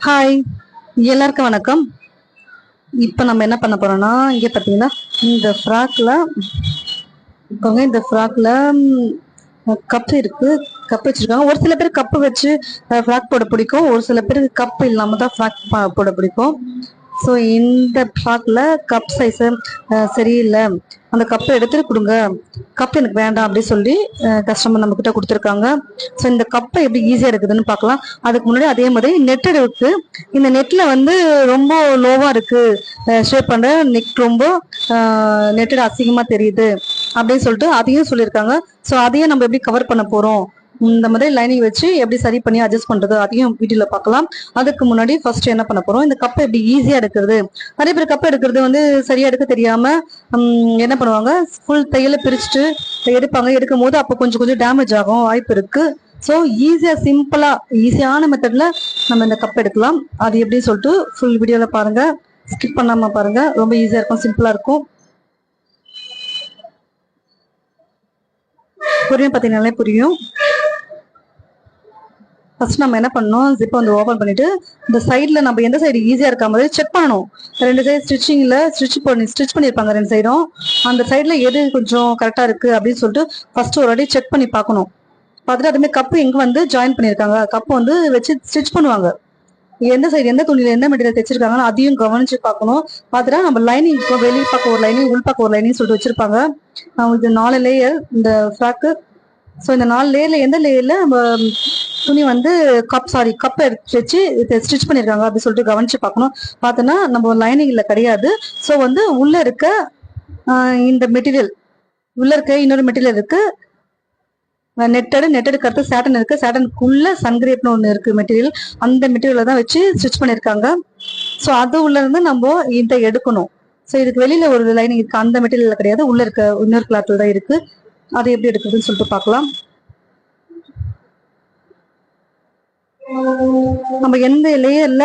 Hi எல்லாருக்கும் வணக்கம். இப்போ நம்ம என்ன பண்ண போறோம்னா இங்கே பார்த்தீங்கன்னா இந்த ஃப்ராக்ல இப்போங்க இந்த ஃப்ராக்ல கப் இருக்கு. கப் வச்சிருக்காங்க. ஒரு சில பேர் கப்பு வச்சு ஃப்ராக் போட பிடிக்கும். ஒரு சில பேருக்கு கப் இல்லாம தான் ஃப்ராக் போட பிடிக்கும். ஸோ இந்த ஃப்ராக்ல கப் சைஸு சரியில்லை. அந்த கப்பை எடுத்துட்டு கொடுங்க. கப் எனக்கு வேண்டாம் அப்படின்னு சொல்லி கஸ்டமர் நம்மக்கிட்ட கொடுத்துருக்காங்க. ஸோ இந்த கப்பை எப்படி ஈஸியாக இருக்குதுன்னு பார்க்கலாம். அதுக்கு முன்னாடி அதே மாதிரி நெட்டட் இருக்குது இந்த நெட்டில் வந்து ரொம்ப லோவாக இருக்குது ஷேப் பண்ணுற நெக் ரொம்ப நெட்டட் அசிங்கமாக தெரியுது. அப்படின்னு சொல்லிட்டு அதையும் சொல்லியிருக்காங்க. ஸோ அதையும் நம்ம எப்படி கவர் பண்ண போகிறோம் இந்த மாதிரி லைனிங் வச்சு எப்படி சரி பண்ணி அட்ஜஸ்ட் பண்றது அதையும் வீடியோல பார்க்கலாம். அதுக்கு முன்னாடி ஃபர்ஸ்ட் என்ன பண்ண போறோம்? இந்த கப்பை எப்படி ஈஸியா எடுக்கிறது? நிறைய பேர் கப்பை எடுக்கிறது வந்து சரியா எடுக்க தெரியாம என்ன பண்ணுவாங்க? ஃபுல் தையல பிரிச்சுட்டு எடுப்பாங்க. எடுக்கும் போது அப்போ கொஞ்சம் கொஞ்சம் டேமேஜ் ஆகும் வாய்ப்பு இருக்கு. ஸோ ஈஸியாக சிம்பிளாக ஈஸியான மெத்தடில் நம்ம இந்த கப் எடுக்கலாம். அது எப்படின்னு சொல்லிட்டு ஃபுல் வீடியோவில் பாருங்கள் ஸ்கிப் பண்ணாமல் பாருங்கள் ரொம்ப ஈஸியாக இருக்கும் சிம்பிளாக இருக்கும். புரியும் பார்த்தீங்கன்னாலே புரியும். ஃபர்ஸ்ட் நம்ம என்ன பண்ணணும்? ஜிப்பை வந்து ஓப்பன் பண்ணிட்டு இந்த சைடில் நம்ம எந்த சைடு ஈஸியாக இருக்க மாதிரி செக் பண்ணணும். ரெண்டு சைடு ஸ்டிச்சிங்கில் ஸ்டிச் பண்ணி ஸ்டிச் பண்ணியிருப்பாங்க ரெண்டு சைடும் அந்த சைடில் எது கொஞ்சம் கரெக்டாக இருக்குது அப்படின்னு சொல்லிட்டு ஃபர்ஸ்ட் ஒரு வாட்டி செக் பண்ணி பார்க்கணும். பார்த்துட்டு அதுமாதிரி கப்பு எங்கே வந்து ஜாயின் பண்ணியிருக்காங்க? கப்பு வந்து வச்சு ஸ்டிச் பண்ணுவாங்க. எந்த சைடு எந்த துணியில் எந்த மெட்டீரியல் தைச்சிருக்காங்கன்னு அதையும் கவனிச்சு பார்க்கணும். பார்த்துட்டா நம்ம லைனிங் இப்போ வெளியே பக்கம் ஒரு லைனிங் உள் பக்கம் ஒரு லைனிங் சொல்லிட்டு வச்சிருப்பாங்க. அஹ் இது நாலு லேயர் இந்த ஃப்ராக்கு ஸோ இந்த நாலு லேயர்ல எந்த லேயர்ல நம்ம துணி வந்து கப் சாரி கப் எடுத்து வச்சு ஸ்டிச் பண்ணிருக்காங்க அப்படி சொல்லிட்டு கவனிச்சு பார்க்கணும். பார்த்தோன்னா நம்ம லைனிங்ல கிடையாது. ஸோ வந்து உள்ள இருக்க இந்த மெட்டீரியல் உள்ள இருக்க இன்னொரு மெட்டீரியல் இருக்கு. நெட்டடு நெட்டடு கருத்து சேட்டன் இருக்கு. சேட்டனுக்குள்ள சன்கிரேப்னு ஒன்று இருக்கு மெட்டீரியல் அந்த மெட்டீரியலை தான் வச்சு ஸ்டிச் பண்ணிருக்காங்க. ஸோ அது உள்ள இருந்து நம்ம இதை எடுக்கணும். ஸோ இதுக்கு வெளியில ஒரு லைனிங் இருக்கு. அந்த மெட்டீரியல் கிடையாது. உள்ள இருக்க இன்னொரு கிளாத்ல தான் இருக்கு. அதை எப்படி எடுக்குதுன்னு சொல்லிட்டு பார்க்கலாம். நம்ம எந்த லேயர்ல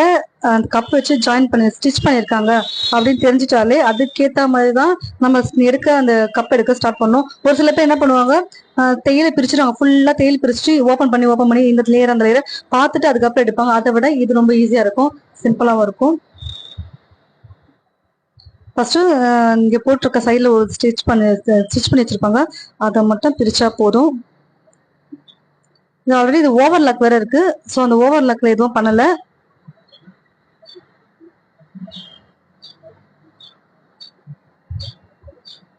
அந்த கப் வச்சு ஜாயின் பண்ணி ஸ்டிச் பண்ணிருக்காங்க அப்படின்னு தெரிஞ்சிட்டாலே அதுக்கேத்த மாதிரி தான் நம்ம எடுக்க அந்த கப் எடுக்க ஸ்டார்ட் பண்ணோம் ஒரு சில பேர் என்ன பண்ணுவாங்க தையில தையலை பிரிச்சுடுவாங்க ஃபுல்லா தையல் பிரிச்சுட்டு ஓப்பன் பண்ணி ஓப்பன் பண்ணி இந்த லேயர் அந்த லேயர் பார்த்துட்டு அதுக்கப்புறம் எடுப்பாங்க. அதை விட இது ரொம்ப ஈஸியா இருக்கும். சிம்பிளாவும் இருக்கும். ஃபர்ஸ்ட் இங்கே போட்டிருக்க சைடில் ஒரு ஸ்டிச் பண்ணி ஸ்டிச் பண்ணி வச்சுருப்பாங்க. அதை மட்டும் பிரித்தா போதும். இது ஆல்ரெடி இது ஓவர்லாக் வேறு இருக்குது ஸோ அந்த ஓவர் லக்கில் எதுவும் பண்ணலை.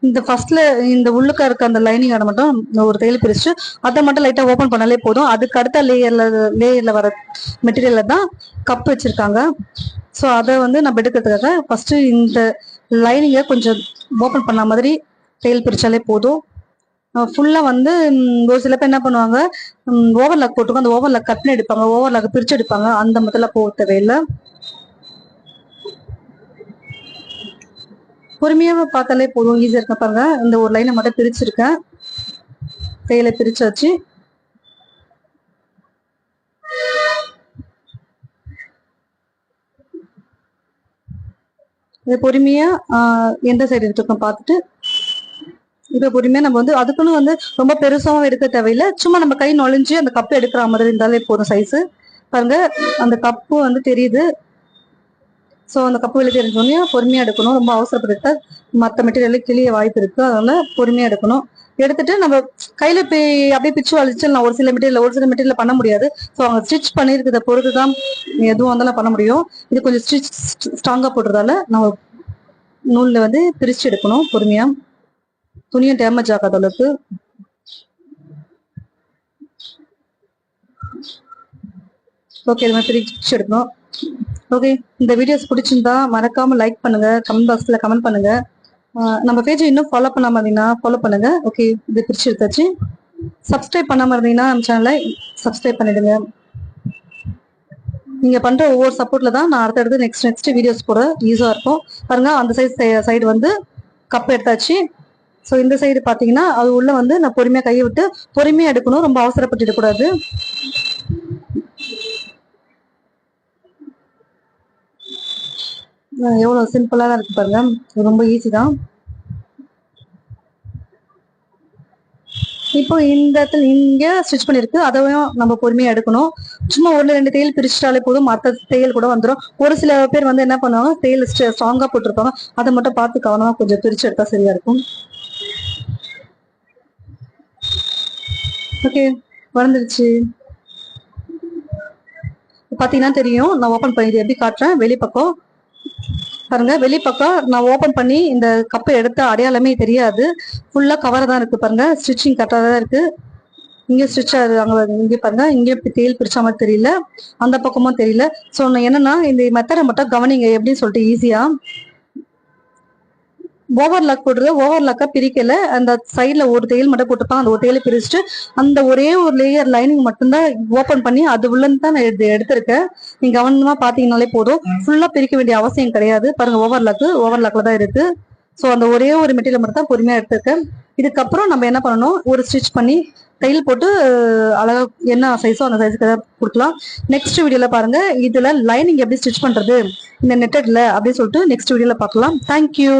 இந்த ஃபர்ஸ்ட்ல இந்த உள்ளுக்க இருக்க அந்த லைனிங் அதை மட்டும் ஒரு தையல் பிரிச்சு அதை மட்டும் லைட்டா ஓபன் பண்ணாலே போதும். அதுக்கு அடுத்த லேயர்ல லேயர்ல வர மெட்டீரியல்ல தான் கப் வச்சிருக்காங்க. ஸோ அதை வந்து நம்ம எடுக்கிறதுக்காக ஃபர்ஸ்ட் இந்த லைனிங்கை கொஞ்சம் ஓபன் பண்ண மாதிரி தையல் பிரிச்சாலே போதும். ஃபுல்லா வந்து ஒரு சில பேர் என்ன பண்ணுவாங்க ஓவர்லாக் போட்டுக்கோ அந்த ஓவர்லாக் கட்னு எடுப்பாங்க. ஓவர்லாக் பிரிச்சு எடுப்பாங்க. அந்த முதல்ல போக தேவையில்லை. பொறுமையாக பார்த்தாலே போதும். ஈஸியாக இருக்க பாருங்க. இந்த ஒரு லைனை மட்டும் பிரிச்சிருக்கேன். கையில பிரிச்சாச்சு. இதை பொறுமையா எந்த சைடு எடுத்துருக்கோம் பார்த்துட்டு இதை பொறுமையா நம்ம வந்து அதுக்குன்னு வந்து ரொம்ப பெருசாகவும் எடுக்க தேவையில்லை. சும்மா நம்ம கை நுழைஞ்சு அந்த கப்பு எடுக்கிற மாதிரி இருந்தாலே போதும் சைஸ் பாருங்க அந்த கப்பு வந்து தெரியுது. ஸோ அந்த கப்பு வெளியே தெரிஞ்சோடனே பொறுமையாக எடுக்கணும். ரொம்ப அவசரப்பட்டுட்டா மற்ற மெட்டீரியல் கிளிய வாய்ப்பு இருக்கு. அதனால பொறுமையாக எடுக்கணும். எடுத்துட்டு நம்ம கையில போய் அப்படியே பிச்சு வலிச்சிடலாம் ஒரு சில மெட்டீரியல் ஒரு சில மெட்டீரியல் பண்ண முடியாது. ஸோ அவங்க ஸ்டிச் பண்ணியிருக்கிறத பொறுத்து தான் எதுவும் வந்தாலும் பண்ண முடியும். இது கொஞ்சம் ஸ்டிச் ஸ்ட்ராங்காக போடுறதால நம்ம நூலில் வந்து பிரிச்சு எடுக்கணும் பொறுமையாக துணியும் டேமேஜ் ஆகாத அளவுக்கு. ஓகே இது மாதிரி பிரிச்சு எடுக்கணும். ஓகே இந்த வீடியோஸ் பிடிச்சிருந்தா மறக்காம லைக் பண்ணுங்க கமெண்ட் பாக்ஸ்ல கமெண்ட் பண்ணுங்க. நம்ம பேஜை இன்னும் ஃபாலோ பண்ணாம இருந்தீங்கன்னா ஃபாலோ பண்ணுங்க. ஓகே இது பிரிச்சு எடுத்தாச்சு சப்ஸ்கிரைப் பண்ணாம இருந்தீங்கன்னா நம்ம சேனலை சப்ஸ்கிரைப் பண்ணிடுங்க. நீங்க பண்ற ஒவ்வொரு சப்போர்ட்ல தான் நான் அடுத்தடுத்து நெக்ஸ்ட் நெக்ஸ்ட் வீடியோஸ் போட யூஸா இருக்கும். பாருங்க அந்த சைடு சைடு வந்து கப் எடுத்தாச்சு. ஸோ இந்த சைடு பார்த்தீங்கன்னா அது உள்ள வந்து நான் பொறுமையாக கையை விட்டு பொறுமையாக எடுக்கணும். ரொம்ப அவசரப்பட்டுடக் கூடாது எவ்வளோ சிம்பிளாக தான் இருக்கு பாருங்க. ரொம்ப ஈஸி தான். இப்போ இந்த இடத்துல இங்கே ஸ்டிச் பண்ணியிருக்கு அதையும் நம்ம பொறுமையாக எடுக்கணும். சும்மா ஒன்று ரெண்டு தையல் பிரிச்சிட்டாலே போதும். மற்ற தையல் கூட வந்துடும் ஒரு சில பேர் வந்து என்ன பண்ணுவாங்க? தையல் ஸ்ட்ராங்காக போட்டிருப்பாங்க. அதை மட்டும் பார்த்து கவனமாக கொஞ்சம் பிரித்து எடுத்தால் சரியாக இருக்கும். ஓகே வளர்ந்துருச்சு. பார்த்தீங்கன்னா தெரியும். நான் ஓப்பன் பண்ணி எப்படி காட்டுறேன்? வெளிப்பக்கம். பாருங்க வெளிப்பக்கம் நான் ஓப்பன் பண்ணி இந்த கப்பை எடுத்த அடையாளமே தெரியாது. ஃபுல்லா கவர் தான் இருக்கு பாருங்க ஸ்டிச்சிங் கரெக்டாக தான் இருக்கு. இங்கே ஸ்டிச் அங்கே இங்கே பாருங்க இங்கேயும் இப்படி தேல் பிரிச்ச மாதிரி தெரியல. அந்த பக்கமும் தெரியல. ஸோ என்னன்னா இந்த மெத்தடை மட்டும் கவனிங்க எப்படின்னு சொல்லிட்டு ஈஸியா ஓவர்லாக் போடுறது ஓவர்லாக்கா பிரிக்கல. அந்த சைட்ல ஒரு தையல் மட்டும் போட்டுப்பாங்க அந்த ஒரு தையலை பிரிச்சுட்டு அந்த ஒரே ஒரு லேயர் லைனிங் மட்டும்தான் ஓபன் பண்ணி அது உள்ள தான் நான் எடுத்து எடுத்திருக்கேன். நீங்க கவனமா பார்த்தீங்கன்னாலே போதும். ஃபுல்லா பிரிக்க வேண்டிய அவசியம் கிடையாது. பாருங்க ஓவர்லாக்கு ஓவர்லாக்ல தான் இருக்கு. ஸோ அந்த ஒரே ஒரு மெட்டீரியல் மட்டும் தான் பொறுமையா எடுத்திருக்கேன். இதுக்கப்புறம் நம்ம என்ன பண்ணணும்? ஒரு ஸ்டிச் பண்ணி தையல் போட்டு அழகா என்ன சைஸோ அந்த சைஸுக்கு கொடுக்கலாம். நெக்ஸ்ட் வீடியோல பாருங்க. இதுல லைனிங் எப்படி ஸ்டிச் பண்றது? இந்த நெட்டட்ல அப்படின்னு சொல்லிட்டு நெக்ஸ்ட் வீடியோல பார்க்கலாம். தேங்க்யூ